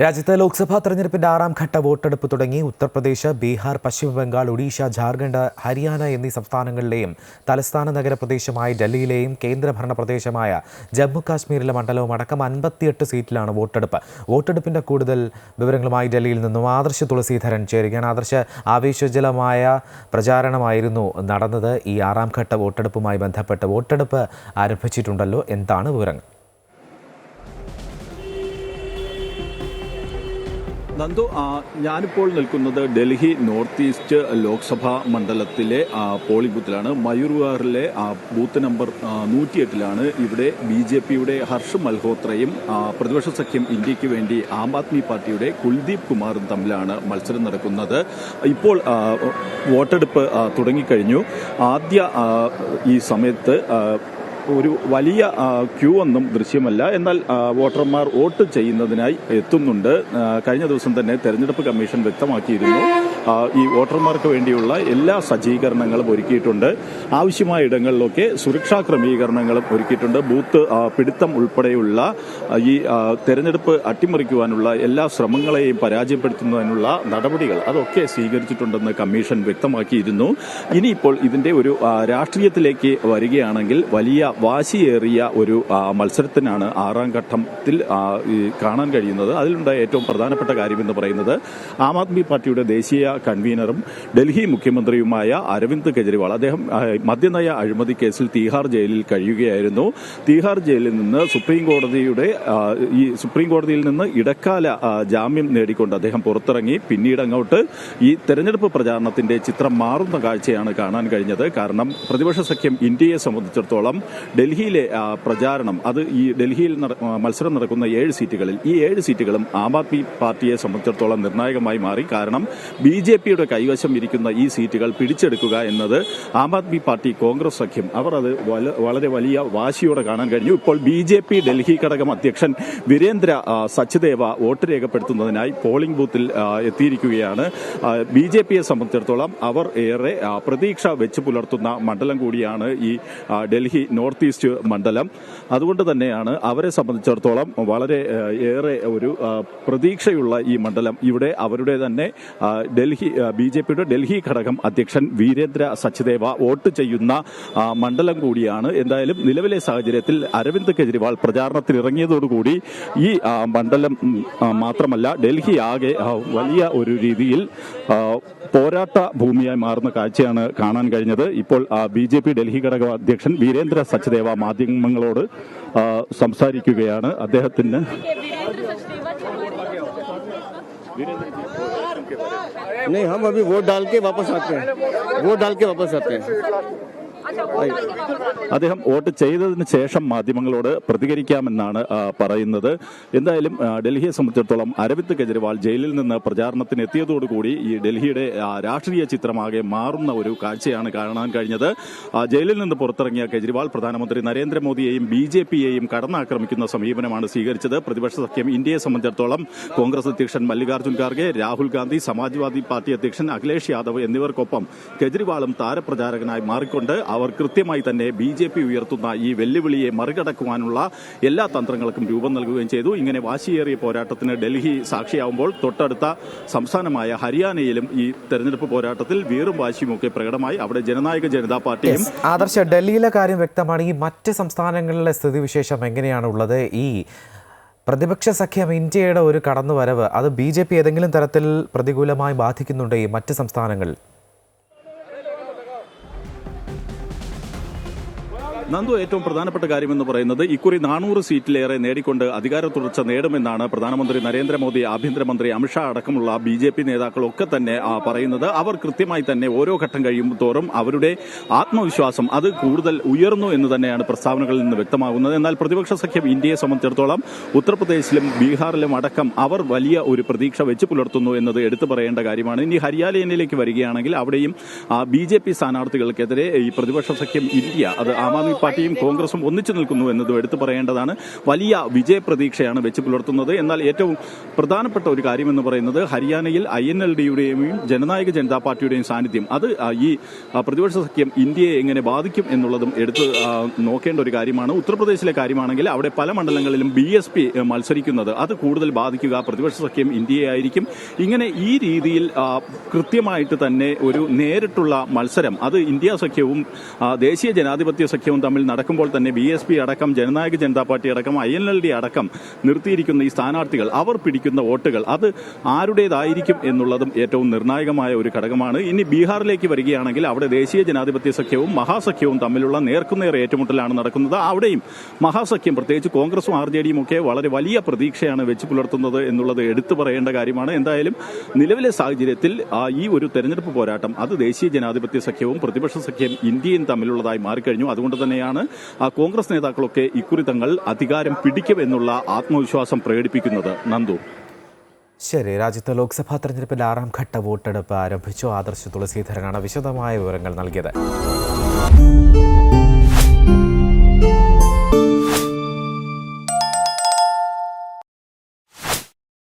രാജ്യത്ത് ലോക്സഭാ തെരഞ്ഞെടുപ്പിന്റെ ആറാം ഘട്ട വോട്ടെടുപ്പ് തുടങ്ങി. ഉത്തർപ്രദേശ് ബീഹാർ പശ്ചിമ ബംഗാൾ ഒഡീഷ ജാർഖണ്ഡ് ഹരിയാന എന്നീ സംസ്ഥാനങ്ങളിലെയും തലസ്ഥാന നഗരപ്രദേശമായ ഡൽഹിയിലെയും കേന്ദ്രഭരണ പ്രദേശമായ ജമ്മു കാശ്മീരിലെ മണ്ഡലവും അടക്കം അൻപത്തിയെട്ട് സീറ്റിലാണ് വോട്ടെടുപ്പ്. വോട്ടെടുപ്പിന്റെ കൂടുതൽ വിവരങ്ങളുമായി ഡൽഹിയിൽ നിന്നും ആദർശ് തുളസീധരൻ ചേരുകയാണ്. ആദർശ് ആവേശജലമായ പ്രചാരണമായിരുന്നു നടന്നത് ഈ ആറാം ഘട്ട വോട്ടെടുപ്പുമായി ബന്ധപ്പെട്ട്. വോട്ടെടുപ്പ് ആരംഭിച്ചിട്ടുണ്ടല്ലോ? എന്താണ് വിവരങ്ങൾ? നന്ദു ഞാനിപ്പോൾ നിൽക്കുന്നത് ഡൽഹി നോർത്ത് ഈസ്റ്റ് ലോക്സഭാ മണ്ഡലത്തിലെ പോളിംഗ് ബൂത്തിലാണ്. മയൂർവാറിലെ ബൂത്ത് നമ്പർ നൂറ്റിയെട്ടിലാണ് ഇവിടെ ബി ജെ പിയുടെ ഹർഷ് മൽഹോത്രയും പ്രതിപക്ഷ സഖ്യം ഇന്ത്യയ്ക്ക് വേണ്ടി ആം ആദ്മി പാർട്ടിയുടെ കുൽദീപ് കുമാറും തമ്മിലാണ് മത്സരം നടക്കുന്നത്. ഇപ്പോൾ വോട്ടെടുപ്പ് തുടങ്ങിക്കഴിഞ്ഞു. ആദ്യ ഈ സമയത്ത് ഒരു വലിയ ക്യൂ ഒന്നും ദൃശ്യമല്ല. എന്നാൽ വോട്ടർമാർ വോട്ട് ചെയ്യുന്നതിനായി എത്തുന്നുണ്ട്. കഴിഞ്ഞ ദിവസം തന്നെ തെരഞ്ഞെടുപ്പ് കമ്മീഷൻ വ്യക്തമാക്കിയിരുന്നു. ഈ വോട്ടർമാർക്ക് വേണ്ടിയുള്ള എല്ലാ സജ്ജീകരണങ്ങളും ഒരുക്കിയിട്ടുണ്ട്. ആവശ്യമായ ഇടങ്ങളിലൊക്കെ സുരക്ഷാ ക്രമീകരണങ്ങളും ഒരുക്കിയിട്ടുണ്ട്. ബൂത്ത് പിടുത്തം ഉൾപ്പെടെയുള്ള ഈ തെരഞ്ഞെടുപ്പ് അട്ടിമറിക്കുവാനുള്ള എല്ലാ ശ്രമങ്ങളെയും പരാജയപ്പെടുത്തുന്നതിനുള്ള നടപടികൾ അതൊക്കെ സ്വീകരിച്ചിട്ടുണ്ടെന്ന് കമ്മീഷൻ വ്യക്തമാക്കിയിരുന്നു. ഇനിയിപ്പോൾ ഇതിന്റെ ഒരു രാഷ്ട്രീയത്തിലേക്ക് വരികയാണെങ്കിൽ വലിയ വാശിയേറിയ ഒരു മത്സരത്തിനാണ് ആറാം ഘട്ടത്തിൽ കാണാൻ കഴിയുന്നത്. അതിലുണ്ടായ ഏറ്റവും പ്രധാനപ്പെട്ട കാര്യമെന്ന് പറയുന്നത് ആം ആദ്മി പാർട്ടിയുടെ ദേശീയ കൺവീനറും ഡൽഹി മുഖ്യമന്ത്രിയുമായ അരവിന്ദ് കെജ്രിവാൾ. അദ്ദേഹം മദ്യനയ അഴിമതി കേസിൽ തീഹാർ ജയിലിൽ കഴിയുകയായിരുന്നു. തീഹാർ ജയിലിൽ നിന്ന് സുപ്രീം കോടതിയുടെ ഈ സുപ്രീം കോടതിയിൽ നിന്ന് ഇടക്കാല ജാമ്യം നേടിക്കൊണ്ട് അദ്ദേഹം പുറത്തിറങ്ങി. പിന്നീട് അങ്ങോട്ട് ഈ തെരഞ്ഞെടുപ്പ് പ്രചാരണത്തിന്റെ ചിത്രം മാറുന്ന കാഴ്ചയാണ് കാണാൻ കഴിഞ്ഞത്. കാരണം പ്രതിപക്ഷ സഖ്യം ഇന്ത്യയെ സംബന്ധിച്ചിടത്തോളം ഡൽഹിയിലെ പ്രചാരണം അത് ഈ ഡൽഹിയിൽ മത്സരം നടക്കുന്ന ഏഴ് സീറ്റുകളിൽ ഈ ഏഴ് സീറ്റുകളും ആം ആദ്മി പാർട്ടിയെ സംബന്ധിച്ചിടത്തോളം നിർണായകമായി മാറി. കാരണം ബി ജെ പിയുടെ കൈവശം ഇരിക്കുന്ന ഈ സീറ്റുകൾ പിടിച്ചെടുക്കുക എന്നത് ആം ആദ്മി പാർട്ടി കോൺഗ്രസ് സഖ്യം. അവർ അത് വളരെ വലിയ വാശിയോടെ കാണാൻ കഴിഞ്ഞു. ഇപ്പോൾ ബി ജെ പി ഡൽഹി ഘടകം അധ്യക്ഷൻ വീരേന്ദ്ര സച്ചദേവ വോട്ട് രേഖപ്പെടുത്തുന്നതിനായി പോളിംഗ് ബൂത്തിൽ എത്തിയിരിക്കുകയാണ്. ബി ജെ പിയെ സംബന്ധിച്ചിടത്തോളം അവർ ഏറെ പ്രതീക്ഷ വെച്ച് പുലർത്തുന്ന മണ്ഡലം കൂടിയാണ് ഈ ഡൽഹി നോർത്ത് ഈസ്റ്റ് മണ്ഡലം. അതുകൊണ്ട് തന്നെയാണ് അവരെ സംബന്ധിച്ചിടത്തോളം വളരെ ഏറെ ഒരു പ്രതീക്ഷയുള്ള ഈ മണ്ഡലം ഇവിടെ അവരുടെ തന്നെ ആ, ഡൽഹി ബി ജെ പിയുടെ ഡൽഹി ഘടകം അധ്യക്ഷൻ വീരേന്ദ്ര സച്ദേവ വോട്ട് ചെയ്യുന്ന മണ്ഡലം കൂടിയാണ്. എന്തായാലും നിലവിലെ സാഹചര്യത്തിൽ അരവിന്ദ് കെജ്രിവാൾ പ്രചാരണത്തിനിറങ്ങിയതോടുകൂടി ഈ മണ്ഡലം മാത്രമല്ല ഡൽഹി ആകെ വലിയ ഒരു രീതിയിൽ പോരാട്ട ഭൂമിയായി മാറുന്ന കാഴ്ചയാണ് കാണാൻ കഴിഞ്ഞത്. ഇപ്പോൾ ബി ജെ പി ഡൽഹി ഘടക അധ്യക്ഷൻ വീരേന്ദ്ര സച്ദേവ മാധ്യമങ്ങളോട് സംസാരിക്കുകയാണ്. അദ്ദേഹത്തിന് नहीं, हम अभी वोट डाल के वापस आते हैं। वोट डाल के वापस आते हैं। അദ്ദേഹം വോട്ട് ചെയ്തതിന് ശേഷം മാധ്യമങ്ങളോട് പ്രതികരിക്കാമെന്നാണ് പറയുന്നത്. എന്തായാലും ഡൽഹിയെ സംബന്ധിച്ചിടത്തോളം അരവിന്ദ് കെജ്രിവാൾ ജയിലിൽ നിന്ന് പ്രചാരണത്തിന് എത്തിയതോടുകൂടി ഈ ഡൽഹിയുടെ രാഷ്ട്രീയ ചിത്രമാകെ മാറുന്ന ഒരു കാഴ്ചയാണ് കാണാൻ കഴിഞ്ഞത്. ജയിലിൽ നിന്ന് പുറത്തിറങ്ങിയ കെജ്രിവാൾ പ്രധാനമന്ത്രി നരേന്ദ്രമോദിയെയും ബി ജെ പിയെയും കടന്നാക്രമിക്കുന്ന സമീപനമാണ് സ്വീകരിച്ചത്. പ്രതിപക്ഷ സഖ്യം ഇന്ത്യയെ സംബന്ധിച്ചിടത്തോളം കോൺഗ്രസ് അധ്യക്ഷൻ മല്ലികാർജുൻ ഖാർഗെ രാഹുൽ ഗാന്ധി സമാജ്വാദി പാർട്ടി അധ്യക്ഷൻ അഖിലേഷ് യാദവ് എന്നിവർക്കൊപ്പം കെജ്രിവാളും താരപ്രചാരകനായി മാറിക്കൊണ്ട് അവർ കൃത്യമായി തന്നെ ബി ജെ പി ഉയർത്തുന്ന ഈ വെല്ലുവിളിയെ മറികടക്കുവാനുള്ള എല്ലാ തന്ത്രങ്ങൾക്കും രൂപം നൽകുകയും ചെയ്തു. ഇങ്ങനെ വാശിയേറിയ പോരാട്ടത്തിന് ഡൽഹി സാക്ഷിയാവുമ്പോൾ തൊട്ടടുത്ത സംസ്ഥാനമായ ഹരിയാനയിലും ഈ തെരഞ്ഞെടുപ്പ് പോരാട്ടത്തിൽ വീറും വാശിയുമൊക്കെ പ്രകടമായി. അവിടെ ജനനായക ജനതാ പാർട്ടിയും ആദർശ ഡൽഹിയിലെ കാര്യം വ്യക്തമാണ് ഈ മറ്റ് സംസ്ഥാനങ്ങളിലെ സ്ഥിതിവിശേഷം എങ്ങനെയാണുള്ളത് ഈ പ്രതിപക്ഷ സഖ്യം ഇന്ത്യയുടെ ഒരു കടന്നുവരവ് അത് ബി ജെ പി ഏതെങ്കിലും തരത്തിൽ പ്രതികൂലമായി ബാധിക്കുന്നുണ്ട് ഈ മറ്റ് സംസ്ഥാനങ്ങളിൽ? നന്ദു ഏറ്റവും പ്രധാനപ്പെട്ട കാര്യമെന്ന് പറയുന്നത് ഇക്കുറി നാനൂറ് സീറ്റിലേറെ നേടിക്കൊണ്ട് അധികാര തുടർച്ച നേടുമെന്നാണ് പ്രധാനമന്ത്രി നരേന്ദ്രമോദി ആഭ്യന്തരമന്ത്രി അമിത്ഷാ അടക്കമുള്ള ബി ജെ പി നേതാക്കളൊക്കെ തന്നെ പറയുന്നത്. അവർ കൃത്യമായി തന്നെ ഓരോ ഘട്ടം കഴിയുമ്പോൾ തോറും അവരുടെ ആത്മവിശ്വാസം അത് കൂടുതൽ ഉയർന്നു എന്ന് തന്നെയാണ് പ്രസ്താവനകളിൽ നിന്ന് വ്യക്തമാകുന്നത്. എന്നാൽ പ്രതിപക്ഷ സഖ്യം ഇന്ത്യയെ സംബന്ധിച്ചിടത്തോളം ഉത്തർപ്രദേശിലും ബീഹാറിലും അടക്കം അവർ വലിയ ഒരു പ്രതീക്ഷ വെച്ച് പുലർത്തുന്നു എന്നത് എടുത്തു പറയേണ്ട കാര്യമാണ്. ഇനി ഹരിയാലയനിലേക്ക് വരികയാണെങ്കിൽ അവിടെയും ബി ജെ പി സ്ഥാനാർത്ഥികൾക്കെതിരെ ഈ പ്രതിപക്ഷ സഖ്യം ഇന്ത്യ അത് ആം ആദ്മി പാർട്ടിയും കോൺഗ്രസും ഒന്നിച്ചു നിൽക്കുന്നു എന്നതും എടുത്തു പറയേണ്ടതാണ്. വലിയ വിജയപ്രതീക്ഷയാണ് വെച്ച് പുലർത്തുന്നത് എന്നാൽ ഏറ്റവും പ്രധാനപ്പെട്ട ഒരു കാര്യമെന്ന് പറയുന്നത് ഹരിയാനയിൽ ഐ എൻ എൽ ഡിയുടെയും ജനനായക ജനതാ പാർട്ടിയുടെയും സാന്നിധ്യം. അത് ഈ പ്രതിപക്ഷ സഖ്യം ഇന്ത്യയെ എങ്ങനെ ബാധിക്കും എന്നുള്ളതും എടുത്ത് നോക്കേണ്ട ഒരു കാര്യമാണ്. ഉത്തർപ്രദേശിലെ കാര്യമാണെങ്കിൽ അവിടെ പല മണ്ഡലങ്ങളിലും ബി എസ് പി മത്സരിക്കുന്നത്. അത് കൂടുതൽ ബാധിക്കുക പ്രതിപക്ഷ സഖ്യം ഇന്ത്യയെ ആയിരിക്കും. ഇങ്ങനെ ഈ രീതിയിൽ കൃത്യമായിട്ട് തന്നെ ഒരു നേരിട്ടുള്ള മത്സരം അത് ഇന്ത്യ സഖ്യവും ദേശീയ ജനാധിപത്യ സഖ്യവും തമ്മിൽ നടക്കുമ്പോൾ തന്നെ ബി എസ് പി അടക്കം ജനനായക ജനതാ പാർട്ടി അടക്കം ഐ എൻ എൽ ഡി അടക്കം നിർത്തിയിരിക്കുന്ന ഈ സ്ഥാനാർത്ഥികൾ അവർ പിടിക്കുന്ന വോട്ടുകൾ അത് ആരുടേതായിരിക്കും എന്നുള്ളതും ഏറ്റവും നിർണായകമായ ഒരു ഘടകമാണ്. ഇനി ബീഹാറിലേക്ക് വരികയാണെങ്കിൽ അവിടെ ദേശീയ ജനാധിപത്യ സഖ്യവും മഹാസഖ്യവും തമ്മിലുള്ള നേർക്കുനേർ ഏറ്റുമുട്ടലാണ് നടക്കുന്നത്. അവിടെയും മഹാസഖ്യം പ്രത്യേകിച്ച് കോൺഗ്രസും ആർ ജെ ഡിയും ഒക്കെ വളരെ വലിയ പ്രതീക്ഷയാണ് വെച്ച് പുലർത്തുന്നത് എന്നുള്ളത് എടുത്തു പറയേണ്ട കാര്യമാണ്. എന്തായാലും നിലവിലെ സാഹചര്യത്തിൽ ഈ ഒരു തെരഞ്ഞെടുപ്പ് പോരാട്ടം അത് ദേശീയ ജനാധിപത്യ സഖ്യവും പ്രതിപക്ഷ സഖ്യം ഇന്ത്യയും തമ്മിലുള്ളതായി മാറിക്കഴിഞ്ഞു. അതുകൊണ്ട് തന്നെയാണ് കോൺഗ്രസ് നേതാക്കളൊക്കെ ഇക്കുറി തങ്ങൾ അധികാരം പിടിക്കുമെന്നുള്ള ആത്മവിശ്വാസം പ്രകടിപ്പിക്കുന്നത്. നന്ദു. ശരി രാജ്യത്ത് ലോക്സഭാ തെരഞ്ഞെടുപ്പിൽ ആറാം ഘട്ട വോട്ടെടുപ്പ് ആരംഭിച്ചു. ആദർശ തുളസീധരനാണ് വിശദമായ വിവരങ്ങൾ നൽകിയത്.